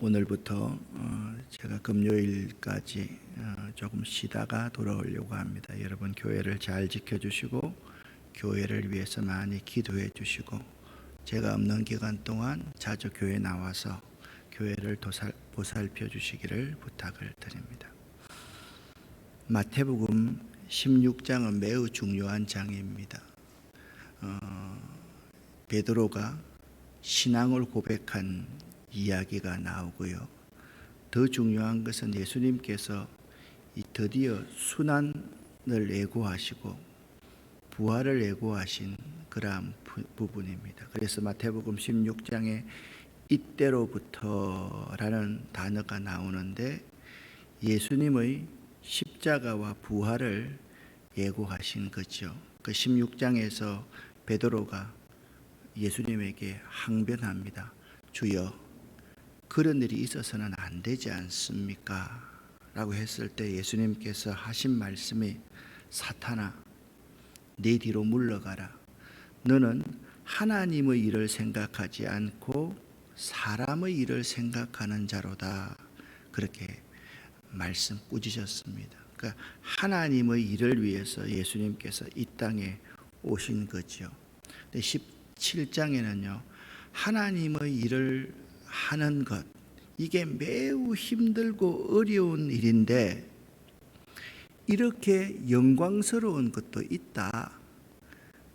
오늘부터 어, 제가 금요일까지 어, 조금 쉬다가 돌아오려고 합니다. 여러분 교회를 잘 지켜주시고 교회를 위해서 많이 기도해 주시고 제가 없는 기간 동안 자주 교회 나와서 교회를 도살, 보살펴 주시기를 부탁을 드립니다. 마태복음 16장은 매우 중요한 장입니다. 어, 베드로가 신앙을 고백한 이야기가 나오고요. 더 중요한 것은 예수님께서 이 드디어 순환을 예고하시고 부활을 예고하신 그러한 부- 부분입니다. 그래서 마태복음 16장에 이때로부터라는 단어가 나오는데 예수님의 십자가와 부활을 예고하신 거죠. 그 16장에서 베드로가 예수님에게 항변합니다. 주여, 그런 일이 있어서는 안 되지 않습니까? 라고 했을 때 예수님께서 하신 말씀이 사탄아, 내 뒤로 물러가라. 너는 하나님의 일을 생각하지 않고 사람의 일을 생각하는 자로다. 그렇게 말씀 꾸짖으셨습니다. 그러니까 하나님의 일을 위해서 예수님께서 이 땅에 오신. 근데 17장에는요. 하나님의 일을 하는 것 이게 매우 힘들고 어려운 일인데 이렇게 영광스러운 것도 있다.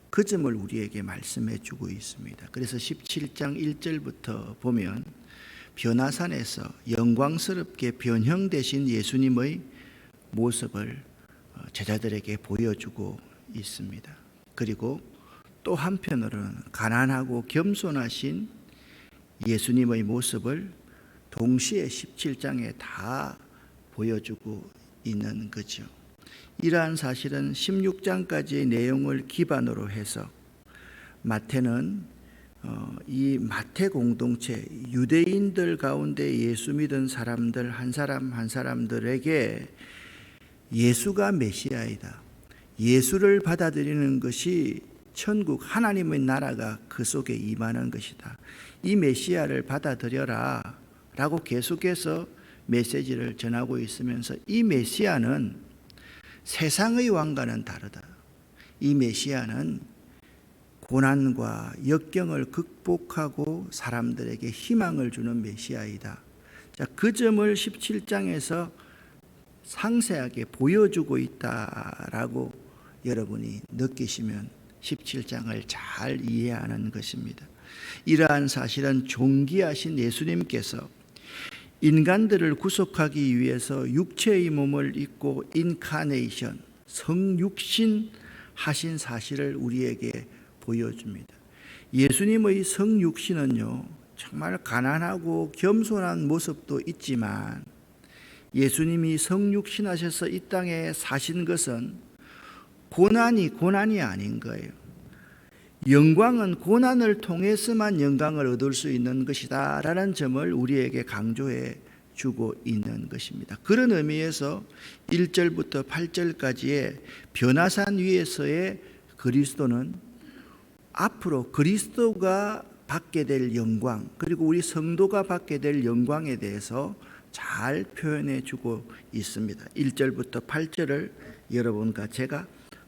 그 점을 우리에게 말씀해 주고 있습니다. 그래서 17장 1절부터 보면 변화산에서 영광스럽게 변형되신 예수님의 모습을 어, 제자들에게 보여주고 있습니다. 그리고 또 한편으로는 가난하고 겸손하신 예수님의 모습을 동시에 17장에 다 보여주고 있는 거죠. 이러한 사실은 16장까지의 내용을 기반으로 해서 마태는 어, 이 마태 공동체 유대인들 가운데 예수 믿은 사람들 한 사람 한 사람들에게 예수가 메시아이다. 예수를 받아들이는 것이 천국 하나님의 나라가 그 속에 임하는 것이다. 이 메시아를 받아들여라 라고 계속해서 메시지를 전하고 있으면서 이 메시아는 세상의 왕과는 다르다. 이 메시아는 고난과 역경을 극복하고 사람들에게 희망을 주는 메시아이다. 자, 그 점을 17장에서 상세하게 보여주고 있다라고 여러분이 느끼시면 17장을 잘 이해하는 것입니다. 이러한 사실은 존귀하신 예수님께서 인간들을 구속하기 위해서 육체의 몸을 입고 인카네이션 성육신 하신 사실을 우리에게 보여줍니다. 예수님의 성육신은요 정말 가난하고 겸손한 모습도 있지만 예수님이 성육신 하셔서 이 땅에 사신 것은 고난이 고난이 아닌 거예요. 영광은 고난을 통해서만 영광을 얻을 수 있는 것이다. 라는 점을 우리에게 강조해 주고 있는 것입니다. 그런 의미에서 1절부터 8절까지의 변화산 위에서의 그리스도는 앞으로 그리스도가 받게 될 영광, 그리고 우리 성도가 받게 될 영광에 대해서 잘 표현해 주고 있습니다. 1절부터 8절을 여러분과 제가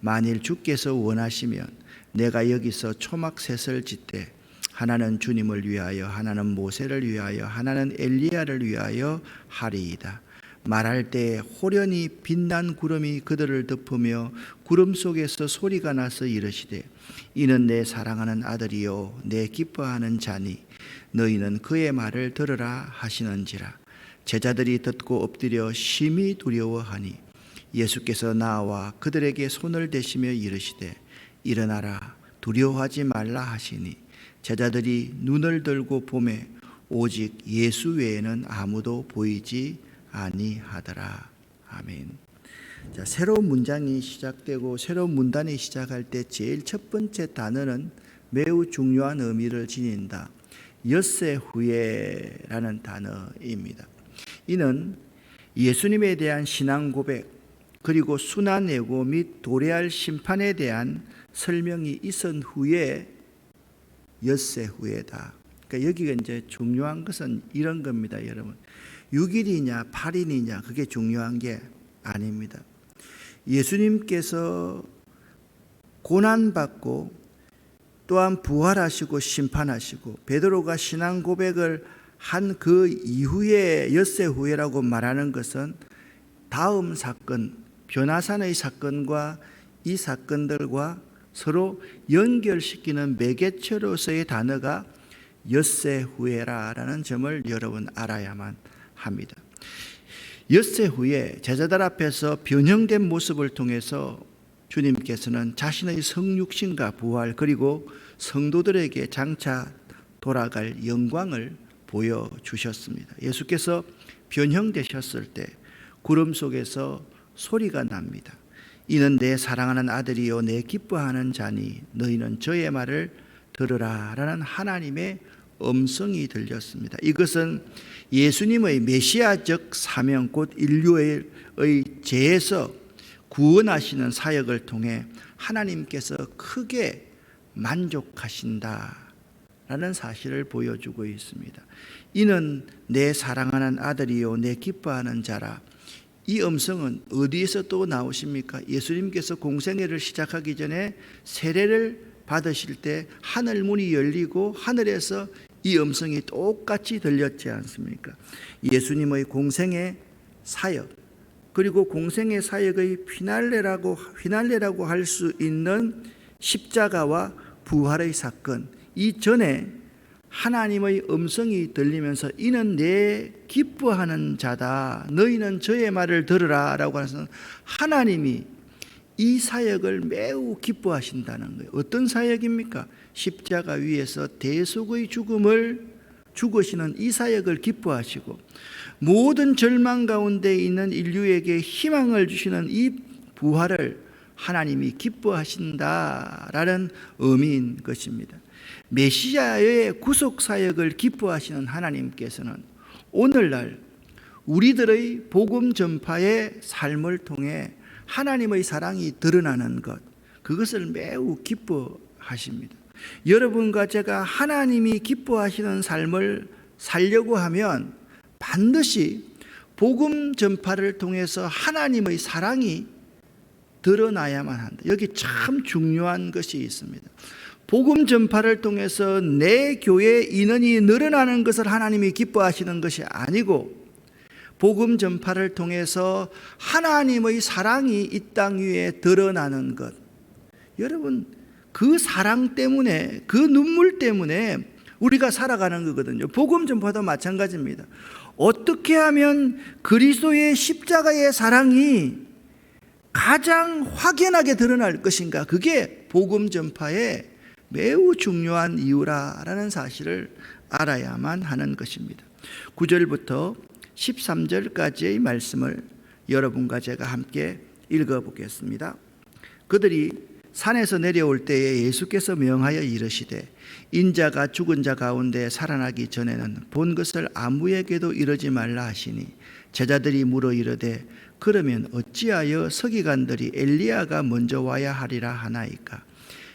만일 주께서 원하시면 내가 여기서 초막셋을 짓되 하나는 주님을 위하여 하나는 모세를 위하여 하나는 엘리야를 위하여 하리이다. 말할 때 호련히 빛난 구름이 그들을 덮으며 구름 속에서 소리가 나서 이르시되 이는 내 사랑하는 아들이요 내 기뻐하는 자니 너희는 그의 말을 들으라 하시는지라 제자들이 듣고 엎드려 심히 두려워하니 예수께서 나와 그들에게 손을 대시며 이르시되 일어나라 두려워하지 말라 하시니 제자들이 눈을 들고 보매 오직 예수 외에는 아무도 보이지 아니하더라. 아멘. 자, 새로운 문장이 시작되고 새로운 문단이 시작할 때 제일 첫 번째 단어는 매우 중요한 의미를 지닌다. 엿새 후에라는 단어입니다. 이는 예수님에 대한 신앙 고백 그리고 순환 예고 및 도래할 심판에 대한 설명이 있은 후에 엿새 후에다. 그러니까 여기가 이제 중요한 것은 이런 겁니다, 여러분. 6일이냐 8일이냐 그게 중요한 게 아닙니다. 예수님께서 고난 받고 또한 부활하시고 심판하시고 베드로가 신앙 고백을 한 그 이후에 엿새 후에라고 말하는 것은 다음 사건 변화산의 사건과 이 사건들과 서로 연결시키는 매개체로서의 단어가 엿새 후에라라는 점을 여러분 알아야만 합니다. 엿새 후에 제자들 앞에서 변형된 모습을 통해서 주님께서는 자신의 성육신과 부활 그리고 성도들에게 장차 돌아갈 영광을 보여주셨습니다. 예수께서 변형되셨을 때 구름 속에서 소리가 납니다. 이는 내 사랑하는 아들이요 내 기뻐하는 자니 너희는 저의 말을 들으라라는 하나님의 음성이 들렸습니다. 이것은 예수님의 메시아적 사명 곧 인류의 죄에서 구원하시는 사역을 통해 하나님께서 크게 만족하신다라는 사실을 보여주고 있습니다. 이는 내 사랑하는 아들이요 내 기뻐하는 자라. 이 음성은 어디에서 또 나오십니까? 예수님께서 공생애를 시작하기 전에 세례를 받으실 때 하늘 문이 열리고 하늘에서 이 음성이 똑같이 들렸지 않습니까? 예수님의 공생의 사역 그리고 공생의 사역의 휘날레라고 휘날레라고 할 수 있는 십자가와 부활의 사건 이 전에 하나님의 음성이 들리면서 이는 내 기뻐하는 자다. 너희는 저의 말을 들으라 라고 해서 하나님이 이 사역을 매우 기뻐하신다는 거예요. 어떤 사역입니까? 십자가 위에서 대속의 죽음을 죽으시는 이 사역을 기뻐하시고 모든 절망 가운데 있는 인류에게 희망을 주시는 이 부활을 하나님이 기뻐하신다라는 의미인 것입니다. 메시아의 구속 사역을 기뻐하시는 하나님께서는 오늘날 우리들의 복음 전파의 삶을 통해 하나님의 사랑이 드러나는 것 그것을 매우 기뻐하십니다. 여러분과 제가 하나님이 기뻐하시는 삶을 살려고 하면 반드시 복음 전파를 통해서 하나님의 사랑이 드러나야만 한다. 여기 참 중요한 것이 있습니다. 복음 전파를 통해서 내 교회 인원이 늘어나는 것을 하나님이 기뻐하시는 것이 아니고 복음 전파를 통해서 하나님의 사랑이 이 땅 위에 드러나는 것. 여러분, 그 사랑 때문에, 그 눈물 때문에 우리가 살아가는 거거든요. 복음 전파도 마찬가지입니다. 어떻게 하면 그리스도의 십자가의 사랑이 가장 확연하게 드러날 것인가? 그게 복음 전파의 매우 중요한 이유라라는 사실을 알아야만 하는 것입니다. 9절부터 13절까지의 말씀을 여러분과 제가 함께 읽어 보겠습니다. 그들이 산에서 내려올 때에 예수께서 명하여 이르시되 인자가 죽은 자 가운데 살아나기 전에는 본 것을 아무에게도 이르지 말라 하시니 제자들이 물어 이르되 그러면 어찌하여 서기관들이 엘리야가 먼저 와야 하리라 하나이까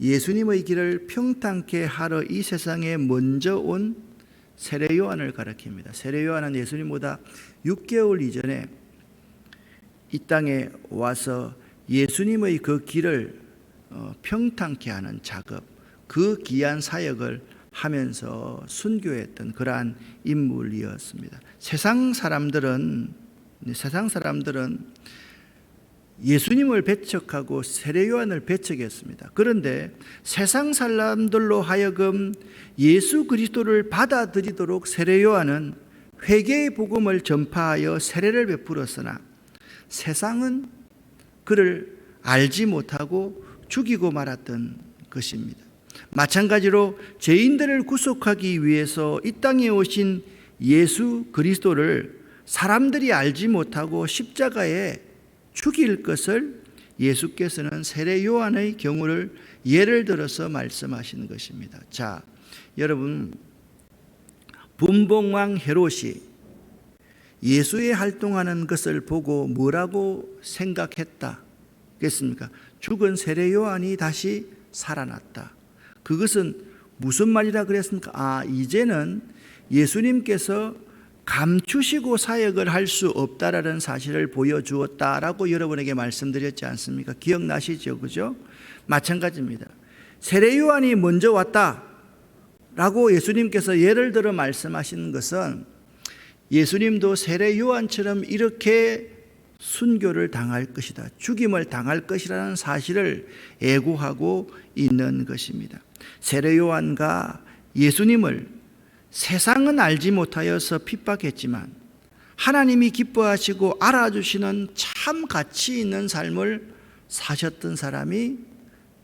예수님의 길을 평탄케 하러 이 세상에 먼저 온 세례 요한을 가리킵니다. 세례 요한은 예수님보다 6개월 이전에 이 땅에 와서 예수님의 그 길을 어, 평탄케 하는 작업, 그 귀한 사역을 하면서 순교했던 그러한 인물이었습니다. 세상 사람들은 세상 사람들은 예수님을 배척하고 세례 요한을 배척했습니다. 그런데 세상 사람들로 하여금 예수 그리스도를 받아들이도록 세례 요한은 회개의 복음을 전파하여 세례를 베풀었으나 세상은 그를 알지 못하고 죽이고 말았던 것입니다. 마찬가지로 죄인들을 구속하기 위해서 이 땅에 오신 예수 그리스도를 사람들이 알지 못하고 십자가에 죽일 것을 예수께서는 세례 요한의 경우를 예를 들어서 말씀하시는 것입니다. 자, 여러분 분봉왕 헤롯이 예수의 활동하는 것을 보고 뭐라고 생각했다? 겠습니까? 죽은 세례 요한이 다시 살아났다. 그것은 무슨 말이라 그랬습니까? 아, 이제는 예수님께서 감추시고 사역을 할 수 없다라는 사실을 보여주었다라고 여러분에게 말씀드렸지 않습니까? 기억나시죠? 그죠? 마찬가지입니다. 세례 요한이 먼저 왔다라고 예수님께서 예를 들어 말씀하시는 것은 예수님도 세례 요한처럼 이렇게 순교를 당할 것이다. 죽임을 당할 것이라는 사실을 애고하고 있는 것입니다. 세례 요한과 예수님을 세상은 알지 못하여서 핍박했지만 하나님이 기뻐하시고 알아주시는 참 가치 있는 삶을 사셨던 사람이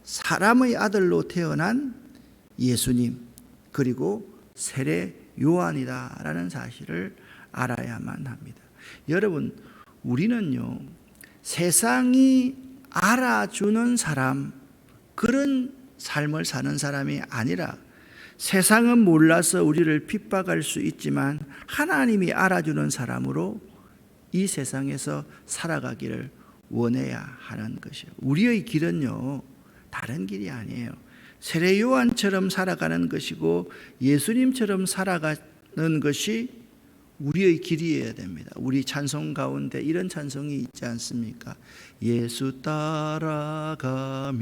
사람의 아들로 태어난 예수님 그리고 세례 요한이다라는 사실을 알아야만 합니다. 여러분 우리는요 세상이 알아주는 사람 그런 삶을 사는 사람이 아니라 세상은 몰라서 우리를 핍박할 수 있지만 하나님이 알아주는 사람으로 이 세상에서 살아가기를 원해야 하는 것이요. 우리의 길은요, 다른 길이 아니에요. 세례 요한처럼 살아가는 것이고 예수님처럼 살아가는 것이 우리의 길이어야 됩니다. 우리 찬송 가운데 이런 찬송이 있지 않습니까? 예수 따라가며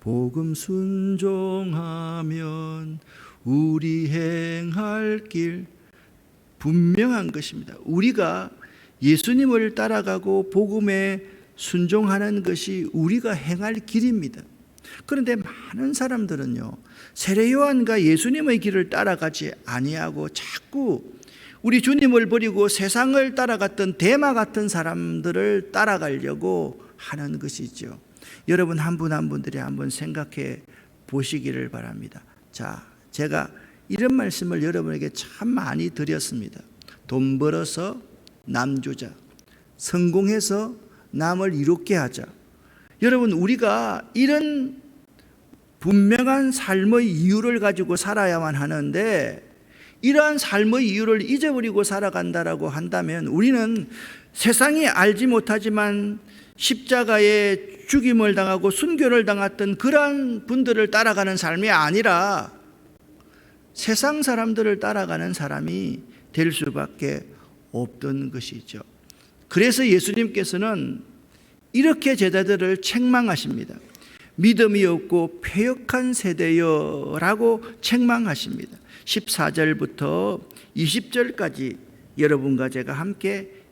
복음 순종하면 우리 행할 길 분명한 것입니다. 우리가 예수님을 따라가고 복음에 순종하는 것이 우리가 행할 길입니다. 그런데 많은 사람들은요. 세례 요한과 예수님의 길을 따라가지 아니하고 자꾸 우리 주님을 버리고 세상을 따라갔던 대마 같은 사람들을 따라가려고 하는 것이죠. 여러분 한 분 한 분들이 한번 생각해 보시기를 바랍니다. 자, 제가 이런 말씀을 여러분에게 참 많이 드렸습니다. 돈 벌어서 남 주자. 성공해서 남을 이롭게 하자. 여러분, 우리가 이런 분명한 삶의 이유를 가지고 살아야만 하는데, 이러한 삶의 이유를 잊어버리고 살아간다라고 한다면 우리는 세상이 알지 못하지만 십자가에 죽임을 당하고 순교를 당했던 그러한 분들을 따라가는 삶이 아니라 세상 사람들을 따라가는 사람이 될 수밖에 없던 것이죠. 그래서 예수님께서는 이렇게 제자들을 책망하십니다. 믿음이 없고 폐역한 세대여 라고 책망하십니다. 14절부터 20절까지 여러분과 제가 함께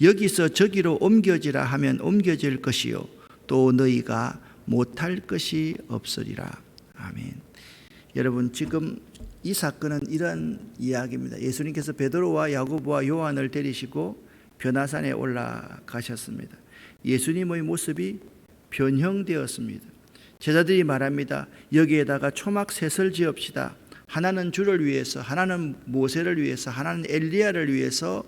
여기서 저기로 옮겨지라 하면 옮겨질 것이요 또 너희가 못할 것이 없으리라 아멘. 여러분 지금 이 사건은 이런 이야기입니다. 예수님께서 베드로와 야고보와 요한을 데리시고 변화산에 올라가셨습니다. 예수님의 모습이 변형되었습니다. 제자들이 말합니다. 여기에다가 초막 셋을 지읍시다. 하나는 주를 위해서, 하나는 모세를 위해서, 하나는 엘리야를 위해서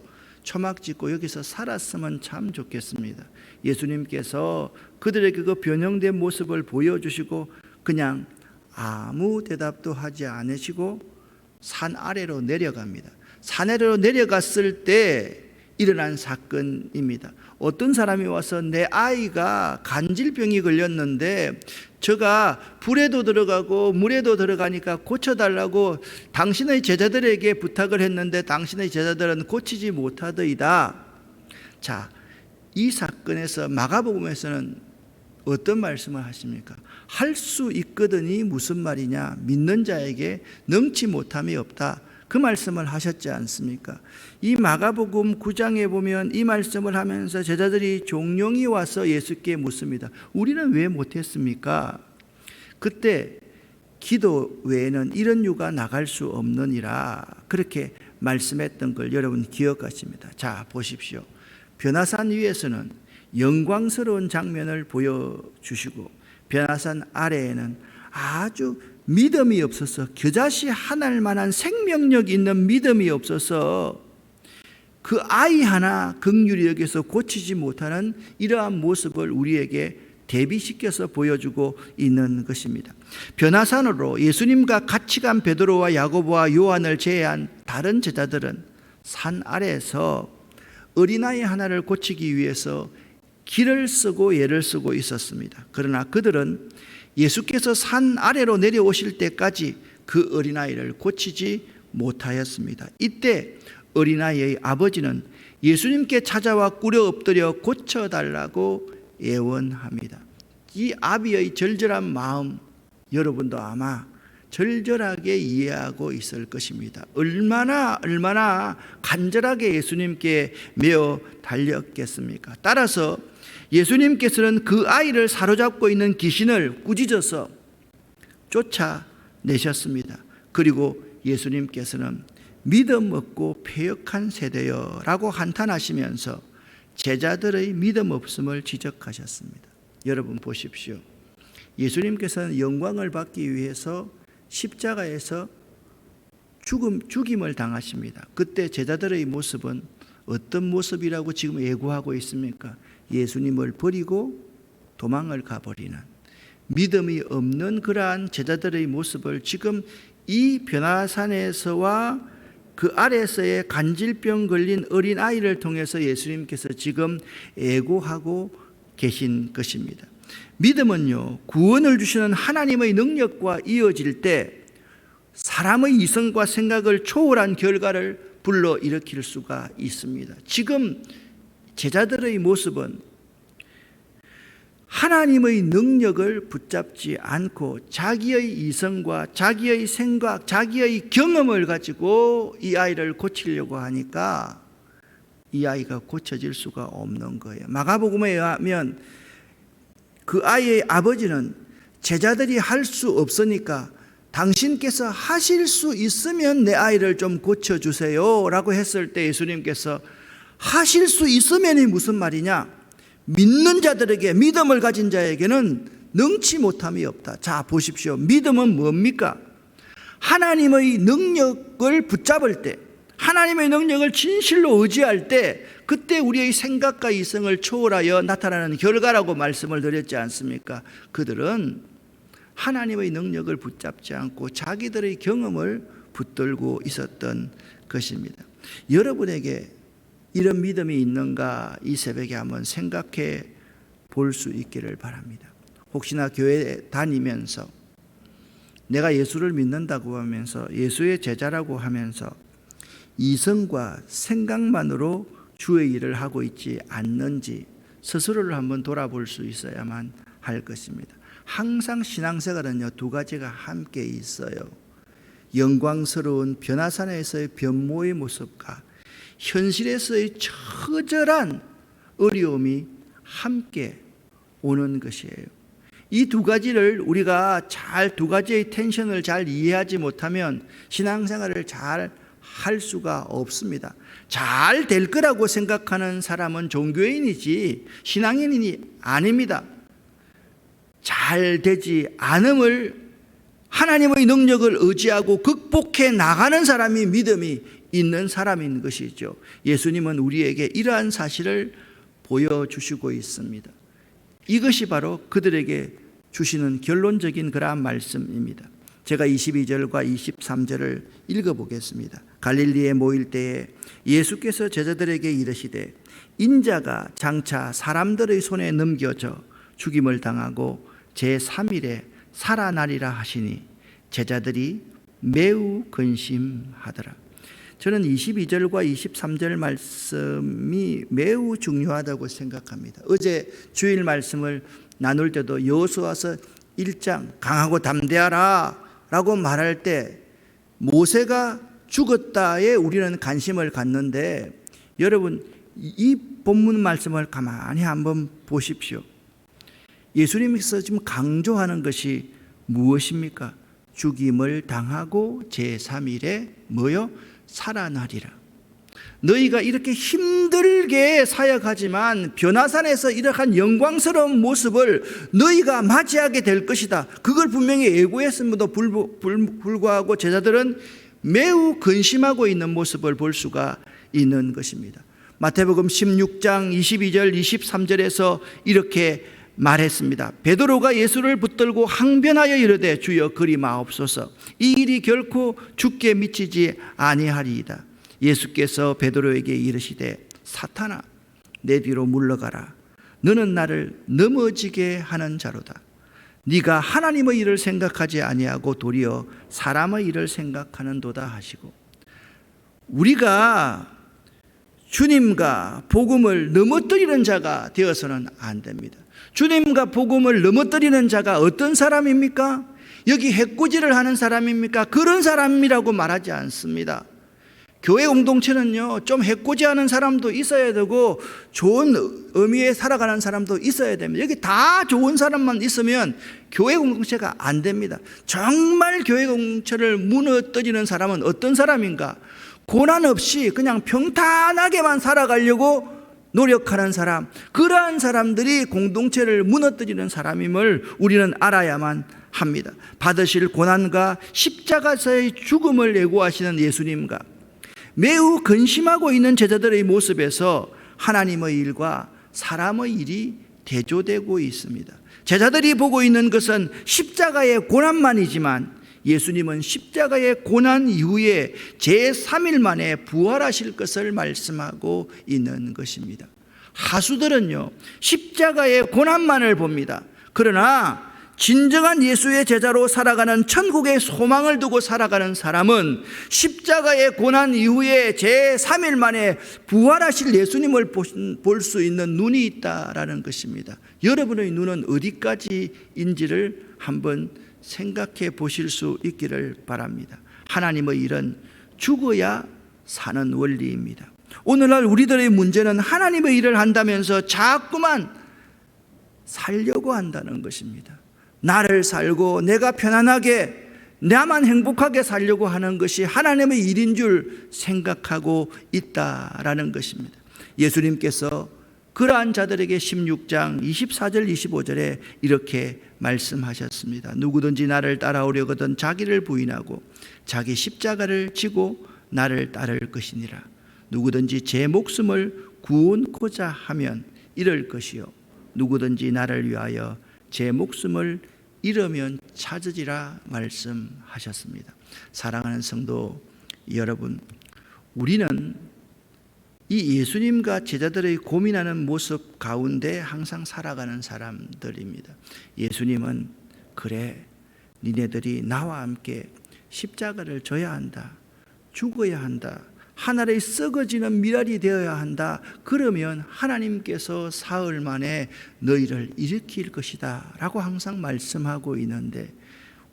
초막 짓고 여기서 살았으면 참 좋겠습니다. 예수님께서 그들에게 그 변형된 모습을 보여주시고 그냥 아무 대답도 하지 않으시고 산 아래로 내려갑니다. 산 아래로 내려갔을 때 일어난 사건입니다. 어떤 사람이 와서 내 아이가 간질병이 걸렸는데 저가 불에도 들어가고 물에도 들어가니까 고쳐달라고 당신의 제자들에게 부탁을 했는데 당신의 제자들은 고치지 못하더이다. 자, 이 사건에서 마가복음에서는 어떤 말씀을 하십니까? 할 수 있거든이 무슨 말이냐? 믿는 자에게 넘치 못함이 없다. 그 말씀을 하셨지 않습니까? 이 마가복음 9장에 보면 이 말씀을 하면서 제자들이 종용이 와서 예수께 묻습니다. 우리는 왜 못했습니까? 그때 기도 외에는 이런 유가 나갈 수 없느니라 그렇게 말씀했던 걸 여러분 기억하십니다. 자 보십시오. 변화산 위에서는 영광스러운 장면을 보여주시고 변화산 아래에는 아주 믿음이 없어서 겨자씨 하나일 만한 생명력 있는 믿음이 없어서 그 아이 하나 극률이 여기서 고치지 못하는 이러한 모습을 우리에게 대비시켜서 보여주고 있는 것입니다. 변화산으로 예수님과 같이 간 베드로와 야고보와 요한을 제외한 다른 제자들은 산 아래에서 어린아이 하나를 고치기 위해서 길을 쓰고 예를 쓰고 있었습니다. 그러나 그들은 예수께서 산 아래로 내려오실 때까지 그 어린아이를 고치지 못하였습니다. 이때 어린아이의 아버지는 예수님께 찾아와 꿇어 엎드려 고쳐달라고 예원합니다. 이 아비의 절절한 마음 여러분도 아마 절절하게 이해하고 있을 것입니다. 얼마나 얼마나 간절하게 예수님께 매어 달렸겠습니까? 따라서 예수님께서는 그 아이를 사로잡고 있는 귀신을 꾸짖어서 쫓아내셨습니다. 그리고 예수님께서는 믿음 없고 폐역한 세대여 라고 한탄하시면서 제자들의 믿음 없음을 지적하셨습니다. 여러분 보십시오. 예수님께서는 영광을 받기 위해서 십자가에서 죽음 죽임을 당하십니다. 그때 제자들의 모습은 어떤 모습이라고 지금 예고하고 있습니까? 예수님을 버리고 도망을 가버리는 믿음이 없는 그러한 제자들의 모습을 지금 이 변화산에서와 그 아래서의 간질병 걸린 어린 아이를 통해서 예수님께서 지금 애고하고 계신 것입니다. 믿음은요, 구원을 주시는 하나님의 능력과 이어질 때 사람의 이성과 생각을 초월한 결과를 불러 일으킬 수가 있습니다. 지금 제자들의 모습은 하나님의 능력을 붙잡지 않고 자기의 이성과 자기의 생각, 자기의 경험을 가지고 이 아이를 고치려고 하니까 이 아이가 고쳐질 수가 없는 거예요. 마가복음에 의하면 그 아이의 아버지는 제자들이 할 수 없으니까 당신께서 하실 수 있으면 내 아이를 좀 고쳐주세요. 라고 했을 때 예수님께서 하실 수 있으면이 무슨 말이냐? 믿는 자들에게 믿음을 가진 자에게는 능치 못함이 없다. 자, 보십시오. 믿음은 뭡니까? 하나님의 능력을 붙잡을 때, 하나님의 능력을 진실로 의지할 때, 그때 우리의 생각과 이성을 초월하여 나타나는 결과라고 말씀을 드렸지 않습니까? 그들은 하나님의 능력을 붙잡지 않고 자기들의 경험을 붙들고 있었던 것입니다. 여러분에게 이런 믿음이 있는가 이 새벽에 한번 생각해 볼 수 있기를 바랍니다. 혹시나 교회 다니면서 내가 예수를 믿는다고 하면서 예수의 제자라고 하면서 이성과 생각만으로 주의 일을 하고 있지 않는지 스스로를 한번 돌아볼 수 있어야만 할 것입니다. 항상 신앙생활은요 두 가지가 함께 있어요. 영광스러운 변화산에서의 변모의 모습과 현실에서의 처절한 어려움이 함께 오는 것이에요. 이 두 가지를 우리가 잘 두 가지의 텐션을 잘 이해하지 못하면 신앙생활을 잘 할 수가 없습니다. 잘 될 거라고 생각하는 사람은 종교인이지 신앙인이 아닙니다. 잘 되지 않음을 하나님의 능력을 의지하고 극복해 나가는 사람이 믿음이 있는 사람인 것이죠. 예수님은 우리에게 이러한 사실을 보여주시고 있습니다. 이것이 바로 그들에게 주시는 결론적인 그러한 말씀입니다. 제가 22절과 23절을 읽어보겠습니다. 갈릴리에 모일 때에 예수께서 제자들에게 이르시되 인자가 장차 사람들의 손에 넘겨져 죽임을 당하고 제3일에 살아나리라 하시니 제자들이 매우 근심하더라. 저는 22절과 23절 말씀이 매우 중요하다고 생각합니다. 어제 주일 말씀을 나눌 때도 여호수아서 1장 강하고 담대하라 라고 말할 때 모세가 죽었다에 우리는 관심을 갖는데 여러분 이 본문 말씀을 가만히 한번 보십시오. 예수님께서 지금 강조하는 것이 무엇입니까? 죽임을 당하고 제3일에 뭐요? 살아나리라. 너희가 이렇게 힘들게 사역하지만 변화산에서 이러한 영광스러운 모습을 너희가 맞이하게 될 것이다. 그걸 분명히 예고했음에도 불구하고 제자들은 매우 근심하고 있는 모습을 볼 수가 있는 것입니다. 마태복음 16장 22절 23절에서 이렇게 말했습니다. 베드로가 예수를 붙들고 항변하여 이르되 주여 그리 마옵소서 이 일이 결코 죽게 미치지 아니하리이다. 예수께서 베드로에게 이르시되 사탄아 내 뒤로 물러가라 너는 나를 넘어지게 하는 자로다. 네가 하나님의 일을 생각하지 아니하고 도리어 사람의 일을 생각하는도다 하시고 우리가 주님과 복음을 넘어뜨리는 자가 되어서는 안 됩니다. 주님과 복음을 넘어뜨리는 자가 어떤 사람입니까? 여기 해꾸지를 하는 사람입니까? 그런 사람이라고 말하지 않습니다. 교회 공동체는요, 좀 해코지 하는 사람도 있어야 되고, 좋은 의미에 살아가는 사람도 있어야 됩니다. 여기 다 좋은 사람만 있으면 교회 공동체가 안 됩니다. 정말 교회 공동체를 무너뜨리는 사람은 어떤 사람인가? 고난 없이 그냥 평탄하게만 살아가려고 노력하는 사람, 그러한 사람들이 공동체를 무너뜨리는 사람임을 우리는 알아야만 합니다. 받으실 고난과 십자가에서의 죽음을 예고하시는 예수님과 매우 근심하고 있는 제자들의 모습에서 하나님의 일과 사람의 일이 대조되고 있습니다. 제자들이 보고 있는 것은 십자가의 고난만이지만 예수님은 십자가의 고난 이후에 제3일 만에 부활하실 것을 말씀하고 있는 것입니다. 하수들은요, 십자가의 고난만을 봅니다. 그러나 진정한 예수의 제자로 살아가는 천국의 소망을 두고 살아가는 사람은 십자가의 고난 이후에 제3일 만에 부활하실 예수님을 볼 수 있는 눈이 있다라는 것입니다. 여러분의 눈은 어디까지인지를 한번 생각해 보실 수 있기를 바랍니다. 하나님의 일은 죽어야 사는 원리입니다. 오늘날 우리들의 문제는 하나님의 일을 한다면서 자꾸만 살려고 한다는 것입니다. 나를 살고 내가 편안하게 나만 행복하게 살려고 하는 것이 하나님의 일인 줄 생각하고 있다라는 것입니다. 예수님께서 그러한 자들에게 16장 24절 25절에 이렇게 말씀하셨습니다. 누구든지 나를 따라오려거든 자기를 부인하고 자기 십자가를 지고 나를 따를 것이니라. 누구든지 제 목숨을 구원고자 하면 이럴 것이요 누구든지 나를 위하여 제 목숨을 잃으면 찾으리라 말씀하셨습니다. 사랑하는 성도 여러분, 우리는 이 예수님과 제자들의 고민하는 모습 가운데 항상 살아가는 사람들입니다. 예수님은 그래, 니네들이 나와 함께 십자가를 져야 한다. 죽어야 한다. 하늘에 썩어지는 미랄이 되어야 한다. 그러면 하나님께서 사흘 만에 너희를 일으킬 것이다. 라고 항상 말씀하고 있는데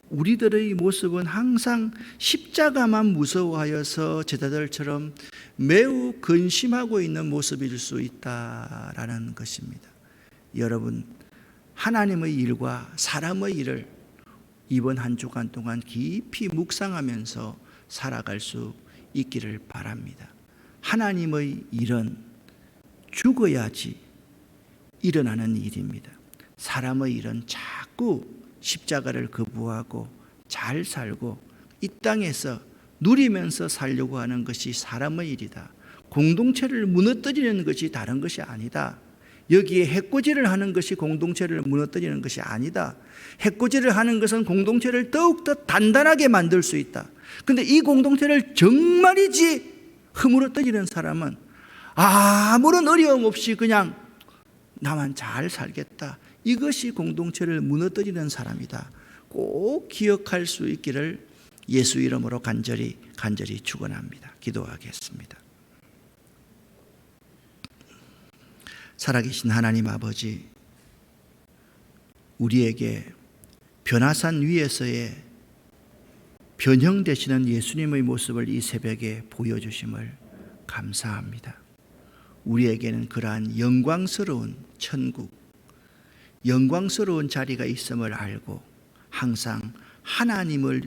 우리들의 모습은 항상 십자가만 무서워하여서 제자들처럼 매우 근심하고 있는 모습일 수 있다라는 것입니다. 여러분, 하나님의 일과 사람의 일을 이번 한 주간 동안 깊이 묵상하면서 살아갈 수 있기를 바랍니다. 하나님의 일은 죽어야지 일어나는 일입니다. 사람의 일은 자꾸 십자가를 거부하고 잘 살고 이 땅에서 누리면서 살려고 하는 것이 사람의 일이다. 공동체를 무너뜨리는 것이 다른 것이 아니다. 여기에 해코지를 하는 것이 공동체를 무너뜨리는 것이 아니다. 해코지를 하는 것은 공동체를 더욱더 단단하게 만들 수 있다. 근데 이 공동체를 정말이지 허물어뜨리는 사람은 아무런 어려움 없이 그냥 나만 잘 살겠다. 이것이 공동체를 무너뜨리는 사람이다. 꼭 기억할 수 있기를 예수 이름으로 간절히 간절히 축원합니다. 기도하겠습니다. 살아계신 하나님 아버지 우리에게 변화산 위에서의 변형되시는 예수님의 모습을 이 새벽에 보여주심을 감사합니다. 우리에게는 그러한 영광스러운 천국, 영광스러운 자리가 있음을 알고 항상 하나님을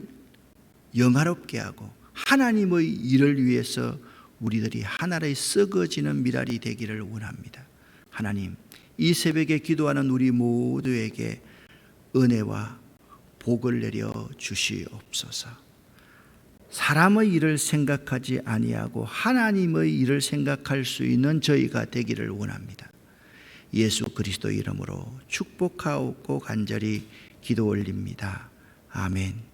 영화롭게 하고 하나님의 일을 위해서 우리들이 하나를 썩어지는 미랄이 되기를 원합니다. 하나님, 이 새벽에 기도하는 우리 모두에게 은혜와 복을 내려 주시옵소서. 사람의 일을 생각하지 아니하고 하나님의 일을 생각할 수 있는 저희가 되기를 원합니다. 예수 그리스도 이름으로 축복하옵고 간절히 기도 올립니다. 아멘.